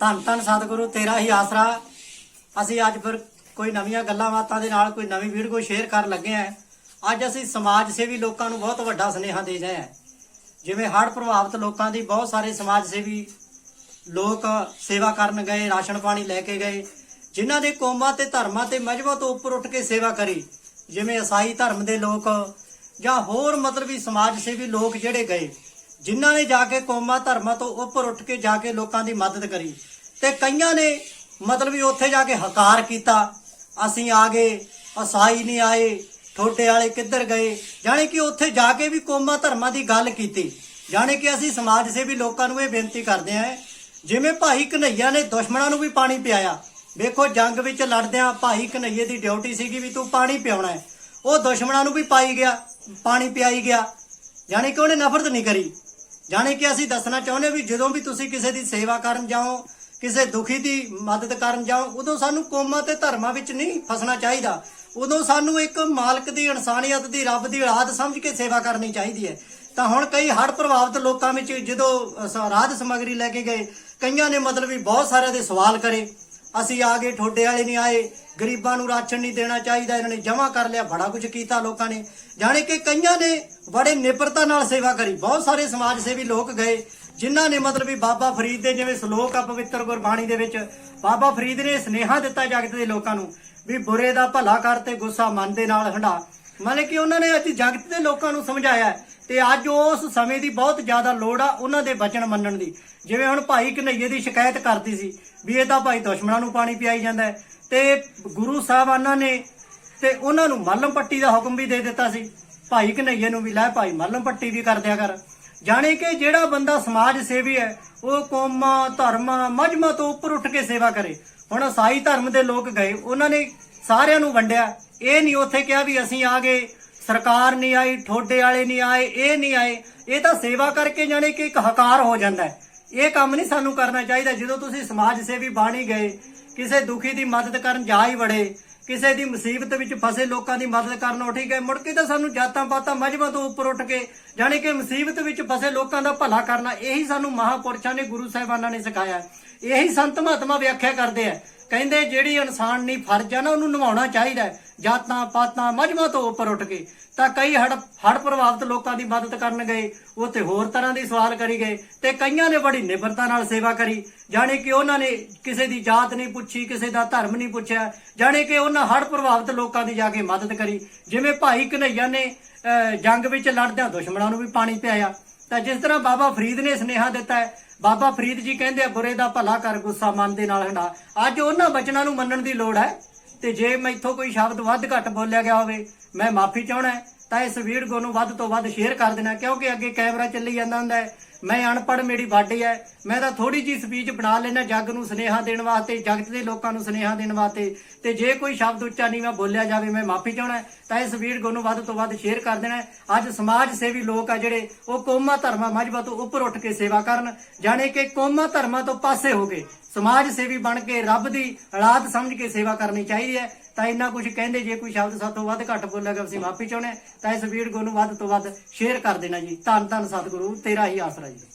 ਧੰਨ ਧੰਨ ਸਤਿਗੁਰੂ, ਤੇਰਾ ਹੀ ਆਸਰਾ। ਅਸੀਂ ਅੱਜ ਫਿਰ ਕੋਈ ਨਵੀਆਂ ਗੱਲਾਂ ਬਾਤਾਂ ਦੇ ਨਾਲ, ਕੋਈ ਨਵੀਂ ਵੀਡੀਓ ਸ਼ੇਅਰ ਕਰਨ ਲੱਗੇ ਆਂ ਅੱਜ ਅਸੀਂ ਸਮਾਜ ਸੇਵੀ ਲੋਕਾਂ ਨੂੰ ਬਹੁਤ ਵੱਡਾ ਸੁਨੇਹਾ ਦੇ ਰਹੇ ਹਾਂ। ਜਿਵੇਂ ਹੜ੍ਹ ਪ੍ਰਭਾਵਿਤ ਲੋਕਾਂ ਦੀ ਬਹੁਤ ਸਾਰੇ ਸਮਾਜ ਸੇਵੀ ਲੋਕ ਸੇਵਾ ਕਰਨ ਗਏ, ਰਾਸ਼ਨ ਪਾਣੀ ਲੈ ਕੇ ਗਏ, ਜਿਨ੍ਹਾਂ ਦੇ ਕੌਮਾਂ ਤੇ ਧਰਮਾਂ ਤੇ ਮਜਬਾਂ ਤੋਂ ਉੱਪਰ ਉੱਠ ਕੇ ਸੇਵਾ ਕਰੀ। ਜਿਵੇਂ ਈਸਾਈ ਧਰਮ ਦੇ ਲੋਕ ਜਾਂ ਹੋਰ ਮਤਲਬ ਵੀ ਸਮਾਜ ਸੇਵੀ ਲੋਕ ਜਿਹੜੇ ਗਏ। ਜਿਨ੍ਹਾਂ ਨੇ ਜਾ ਕੇ ਕੌਮਾਂ ਧਰਮਾਂ ਤੋਂ ਉੱਪਰ ਉੱਠ ਕੇ ਜਾ ਕੇ ਲੋਕਾਂ ਦੀ ਮਦਦ ਕਰੀ ਤੇ ਕਈਆਂ ਨੇ ਮਤਲਬ ਵੀ ਉੱਥੇ ਜਾ ਕੇ ਹਕਾਰ ਕੀਤਾ, ਅਸੀਂ ਆ ਗਏ, ਅਸਾਈ ਨਹੀਂ ਆਏ, ਠੋਡੇ ਵਾਲੇ ਕਿੱਧਰ ਗਏ, ਜਾਣੀ ਕਿ ਉੱਥੇ ਜਾ ਕੇ ਵੀ ਕੌਮਾਂ ਧਰਮਾਂ ਦੀ ਗੱਲ ਕੀਤੀ, ਜਾਣੀ ਕਿ ਅਸੀਂ ਸਮਾਜ ਸੇਵੀ ਲੋਕਾਂ ਨੂੰ ਇਹ ਬੇਨਤੀ ਕਰਦੇ ਹਾਂ, ਜਿਵੇਂ ਭਾਈ ਕਨਈਆ ਨੇ ਦੁਸ਼ਮਣਾਂ ਨੂੰ ਵੀ ਪਾਣੀ ਪਿਆਇਆ, ਵੇਖੋ ਜੰਗ ਵਿੱਚ ਲੜਦਿਆਂ ਭਾਈ ਕਨਈਏ ਦੀ ਡਿਊਟੀ ਸੀਗੀ ਵੀ ਤੂੰ ਪਾਣੀ ਪਿਆਉਣਾ ਹੈ, ਉਹ ਦੁਸ਼ਮਣਾਂ ਨੂੰ ਵੀ ਪਾਈ ਗਿਆ, ਪਾਣੀ ਪਿਆਈ ਗਿਆ, ਜਾਣੀ ਕਿ ਉਹਨੇ ਨਫ਼ਰਤ ਨਹੀਂ ਕਰੀ। ਜਾਣੀ ਕਿ ਅਸੀਂ ਦੱਸਣਾ ਚਾਹੁੰਦੇ ਵੀ ਜਦੋਂ ਵੀ ਤੁਸੀਂ ਕਿਸੇ ਦੀ ਸੇਵਾ ਕਰਨ ਜਾਓ, ਕਿਸੇ ਦੁਖੀ ਦੀ ਮਦਦ ਕਰਨ ਜਾਓ, ਉਦੋਂ ਸਾਨੂੰ ਕੌਮਾਂ ਤੇ ਧਰਮਾਂ ਵਿੱਚ ਨਹੀਂ ਫਸਣਾ ਚਾਹੀਦਾ। ਉਦੋਂ ਸਾਨੂੰ ਇੱਕ ਮਾਲਕ ਦੀ, ਇਨਸਾਨੀਅਤ ਦੀ, ਰੱਬ ਦੀ ਔਲਾਦ ਸਮਝ ਕੇ ਸੇਵਾ ਕਰਨੀ ਚਾਹੀਦੀ ਹੈ। ਤਾਂ ਹੁਣ ਕਈ ਹੜ੍ਹ ਪ੍ਰਭਾਵਿਤ ਲੋਕਾਂ ਵਿੱਚ ਜਦੋਂ ਰਾਹਤ ਸਮੱਗਰੀ ਲੈ ਕੇ ਗਏ, ਕਈਆਂ ਨੇ ਮਤਲਬ ਵੀ ਬਹੁਤ ਸਾਰਿਆਂ ਦੇ ਸਵਾਲ ਕਰੇ। ਅਸੀਂ ਆ ਗਏ, ਠੋਡੇ ਵਾਲੇ ਨਹੀਂ ਆਏ। ਗਰੀਬਾਂ ਨੂੰ ਰਾਸ਼ਨ ਨਹੀਂ ਦੇਣਾ ਚਾਹੀਦਾ, ਇਹਨਾਂ ਨੇ ਜਮ੍ਹਾਂ ਕਰ ਲਿਆ, ਬੜਾ ਕੁਝ ਕੀਤਾ ਲੋਕਾਂ ਨੇ। ਜਾਣੇ ਕਿ ਕਈਆਂ ਨੇ ਬੜੇ ਨਿਪਰਤਾ ਨਾਲ ਸੇਵਾ ਕਰੀ। ਬਹੁਤ ਸਾਰੇ ਸਮਾਜ ਸੇਵੀ ਲੋਕ ਗਏ, ਜਿਨ੍ਹਾਂ ਨੇ ਮਤਲਬ ਵੀ ਬਾਬਾ ਫਰੀਦ ਦੇ ਜਿਵੇਂ ਸ਼ਲੋਕ ਆ ਪਵਿੱਤਰ ਗੁਰਬਾਣੀ ਦੇ ਵਿੱਚ, ਬਾਬਾ ਫਰੀਦ ਨੇ ਸੁਨੇਹਾ ਦਿੱਤਾ ਜਗਤ ਦੇ ਲੋਕਾਂ ਨੂੰ ਵੀ ਬੁਰੇ ਦਾ ਭਲਾ ਕਰ ਤੇ ਗੁੱਸਾ ਮਨ ਦੇ ਨਾਲ ਹੰਡਾ ਮਤਲਬ ਕਿ ਉਹਨਾਂ ਨੇ ਅੱਜ ਜਗਤ ਦੇ ਲੋਕਾਂ ਨੂੰ ਸਮਝਾਇਆ ਤੇ ਅੱਜ ਉਸ ਸਮੇਂ ਦੀ ਬਹੁਤ ਜ਼ਿਆਦਾ ਲੋੜ ਆ ਉਹਨਾਂ ਦੇ ਬਚਨ ਮੰਨਣ ਦੀ। ਜਿਵੇਂ ਹੁਣ ਭਾਈ ਕਨਈਏ ਦੀ ਸ਼ਿਕਾਇਤ ਕਰਦੀ ਸੀ ਵੀ ਇਹ ਤਾਂ ਭਾਈ ਦੁਸ਼ਮਣਾਂ ਨੂੰ ਪਾਣੀ ਪਿਆਈ ਜਾਂਦਾ ਹੈ। ਤੇ ਗੁਰੂ ਸਾਹਿਬਾਨਾਂ ਨੇ ਤੇ ਉਹਨਾਂ ਨੂੰ ਮੱਲਮ ਪੱਟੀ ਦਾ ਹੁਕਮ ਵੀ ਦੇ ਦਿੱਤਾ ਸੀ। ਭਾਈ ਕਨਈਏ ਨੂੰ ਵੀ ਲੈ ਭਾਈ ਮੱਲਮ ਪੱਟੀ ਵੀ ਕਰ ਦਿਆ ਕਰ। ਜਾਣੇ ਕਿ ਜਿਹੜਾ ਬੰਦਾ ਸਮਾਜ ਸੇਵੀ ਹੈ, ਉਹ ਕੌਮਾਂ, ਧਰਮਾਂ, ਮਜ਼ਮਾਂ ਤੋਂ ਉੱਪਰ ਉੱਠ ਕੇ ਸੇਵਾ ਕਰੇ। ਹੁਣ ਈਸਾਈ ਧਰਮ ਦੇ ਲੋਕ ਗਏ, ਉਹਨਾਂ ਨੇ ਸਾਰਿਆਂ ਨੂੰ ਵੰਡਿਆ। ਇਹ ਨਹੀਂ ਉੱਥੇ ਕਿਹਾ ਵੀ ਅਸੀਂ ਆ ਗਏ, ਸਰਕਾਰ ਨਹੀਂ ਆਈ, ਠੋਡੇ ਵਾਲੇ ਨਹੀਂ ਆਏ, ਇਹ ਨਹੀਂ ਆਏ। ਇਹ ਤਾਂ ਸੇਵਾ ਕਰਕੇ ਜਾਣੇ ਕਿ ਇੱਕ ਹਕਾਰ ਹੋ ਜਾਂਦਾ ਹੈ। ਇਹ ਕੰਮ ਨਹੀਂ ਸਾਨੂੰ ਕਰਨਾ ਚਾਹੀਦਾ। ਜਦੋਂ ਤੁਸੀਂ ਸਮਾਜ ਸੇਵੀ ਬਾਣੀ ਗਏ ਕਿਸੇ ਦੁਖੀ ਦੀ ਮਦਦ ਕਰਨ ਜਾ ਹੀ ਵੜੇ, ਕਿਸੇ ਦੀ ਮੁਸੀਬਤ ਵਿੱਚ ਫਸੇ ਲੋਕਾਂ ਦੀ ਮਦਦ ਕਰਨ ਉੱਠ ਗਏ। ਮੁੜ ਕੇ ਤਾਂ ਸਾਨੂੰ ਜਾਤਾਂ ਪਾਤਾਂ ਮਜਬਾਂ ਤੋਂ ਉੱਪਰ ਉੱਠ ਕੇ, ਜਾਣੀ ਕਿ ਮੁਸੀਬਤ ਵਿੱਚ ਫਸੇ ਲੋਕਾਂ ਦਾ ਭਲਾ ਕਰਨਾ, ਇਹੀ ਸਾਨੂੰ ਮਹਾਪੁਰਸ਼ਾਂ ਨੇ, ਗੁਰੂ ਸਾਹਿਬਾਨਾਂ ਨੇ ਸਿਖਾਇਆ। ਇਹੀ ਸੰਤ ਮਹਾਤਮਾ ਵਿਆਖਿਆ ਕਰਦੇ ਆ। ਕਹਿੰਦੇ, ਜਿਹੜੀ ਇਨਸਾਨ ਨਹੀਂ ਫਰਜ਼ ਆ ਨਾ, ਉਹਨੂੰ ਨਿਭਾਉਣਾ ਚਾਹੀਦਾ ਹੈ। ਜਾਤਾਂ ਪਾਤਾਂ ਮਜਬਾਂ ਤੋਂ ਉੱਪਰ ਉੱਠ ਕੇ ਤਾਂ ਕਈ ਹੜ ਹੜ ਪ੍ਰਭਾਵਿਤ ਲੋਕਾਂ ਦੀ ਮਦਦ ਕਰਨ ਗਏ ਉੱਥੇ ਹੋਰ ਤਰ੍ਹਾਂ ਦੀ ਸਵਾਲ ਕਰੀ ਗਏ ਤੇ ਕਈਆਂ ਨੇ ਬੜੀ ਨਿਬਰਤਾ ਨਾਲ ਸੇਵਾ ਕਰੀ ਜਾਣੇ ਕਿ ਉਹਨਾਂ ਨੇ ਕਿਸੇ ਦੀ ਜਾਤ ਨਹੀਂ ਪੁੱਛੀ ਕਿਸੇ ਦਾ ਧਰਮ ਨਹੀਂ ਪੁੱਛਿਆ ਜਾਣੇ ਕਿ ਉਹਨਾਂ ਹੜ ਪ੍ਰਭਾਵਿਤ ਲੋਕਾਂ ਦੀ ਜਾ ਕੇ ਮਦਦ ਕਰੀ ਜਿਵੇਂ ਭਾਈ ਕਨਈਆ ਨੇ ਅਹ, ਜੰਗ ਵਿੱਚ ਲੜਦਿਆਂ ਦੁਸ਼ਮਣਾਂ ਨੂੰ ਵੀ ਪਾਣੀ ਪਿਆਇਆ। ਤਾਂ ਜਿਸ ਤਰ੍ਹਾਂ ਬਾਬਾ ਫਰੀਦ ਨੇ ਸੁਨੇਹਾ ਦਿੱਤਾ ਹੈ ਬਾਬਾ ਫਰੀਦ ਜੀ ਕਹਿੰਦੇ ਆ ਬੁਰੇ ਦਾ ਭਲਾ ਕਰ ਗੁੱਸਾ ਮਨ ਦੇ ਨਾਲ ਹੰਡਾ। ਅੱਜ ਉਹਨਾਂ ਬਚਨਾਂ ਨੂੰ ਮੰਨਣ ਦੀ ਲੋੜ ਹੈ। ਤੇ ਜੇ ਮੈਥੋਂ ਕੋਈ ਸ਼ਬਦ ਵੱਧ ਘੱਟ ਬੋਲਿਆ ਗਿਆ ਹੋਵੇ, ਮੈਂ ਮਾਫੀ ਚਾਹਣਾ ਤਾਂ ਇਸ ਵੀਡੀਓ ਨੂੰ ਵੱਧ ਤੋਂ ਵੱਧ ਸ਼ੇਅਰ ਕਰ ਦੇਣਾ, ਕਿਉਂਕਿ ਅੱਗੇ ਕੈਮਰਾ ਚੱਲੀ ਜਾਂਦਾ ਹੁੰਦਾ ਹੈ। ਮੈਂ ਅਨਪੜ੍ਹ, ਮੇਰੀ ਬਾਡੀ ਹੈ। ਮੈਂ ਤਾਂ ਥੋੜੀ ਜੀ ਸਪੀਚ ਬਣਾ ਲੈਣਾ ਜੱਗ ਨੂੰ ਸੁਨੇਹਾ ਦੇਣ ਵਾਸਤੇ, ਜਗਤ ਦੇ ਲੋਕਾਂ ਨੂੰ ਸੁਨੇਹਾ ਦੇਣ ਵਾਸਤੇ। ਤੇ ਜੇ ਕੋਈ ਸ਼ਬਦ ਉੱਚਾ ਨਹੀਂ ਮੈਂ ਬੋਲਿਆ ਜਾਵੇ, ਮੈਂ ਮਾਫੀ ਚਾਹਣਾ ਹੈ। ਤਾਂ ਇਸ ਵੀਡੀਓ ਨੂੰ ਵੱਧ ਤੋਂ ਵੱਧ ਸ਼ੇਅਰ ਕਰ ਦੇਣਾ ਅੱਜ ਸਮਾਜ ਸੇਵੀ ਲੋਕ ਆ ਜਿਹੜੇ, ਉਹ ਕੌਮਾਂ ਧਰਮਾਂ ਮਜਬਾ ਤੋਂ ਉੱਪਰ ਉੱਠ ਕੇ ਸੇਵਾ ਕਰਨ, ਜਾਣੇ ਕਿ ਕੌਮਾਂ ਧਰਮਾਂ ਤੋਂ ਪਾਸੇ ਹੋ ਕੇ ਸਮਾਜ ਸੇਵੀ ਬਣ ਕੇ ਰੱਬ ਦੀ ਔਲਾਦ ਸਮਝ ਕੇ ਸੇਵਾ ਕਰਨੀ ਚਾਹੀਦੀ ਹੈ। ਤਾਂ ਇੰਨਾ ਕੁਝ ਕਹਿੰਦੇ, ਜੇ ਕੋਈ ਸ਼ਬਦ ਸਾਤੋਂ ਵੱਧ ਘੱਟ ਬੋਲਿਆ ਅਸੀਂ ਮਾਫੀ ਚਾਹੁੰਦੇ ਤਾਂ ਇਸ ਵੀਡੀਓ ਨੂੰ ਵੱਧ ਤੋਂ ਵੱਧ ਸ਼ੇਅਰ ਕਰ ਦੇਣਾ ਜੀ। ਧੰਨ ਧੰਨ ਸਤਿਗੁਰੂ, ਤੇਰਾ ਹੀ ਆਸਰਾ ਜੀ।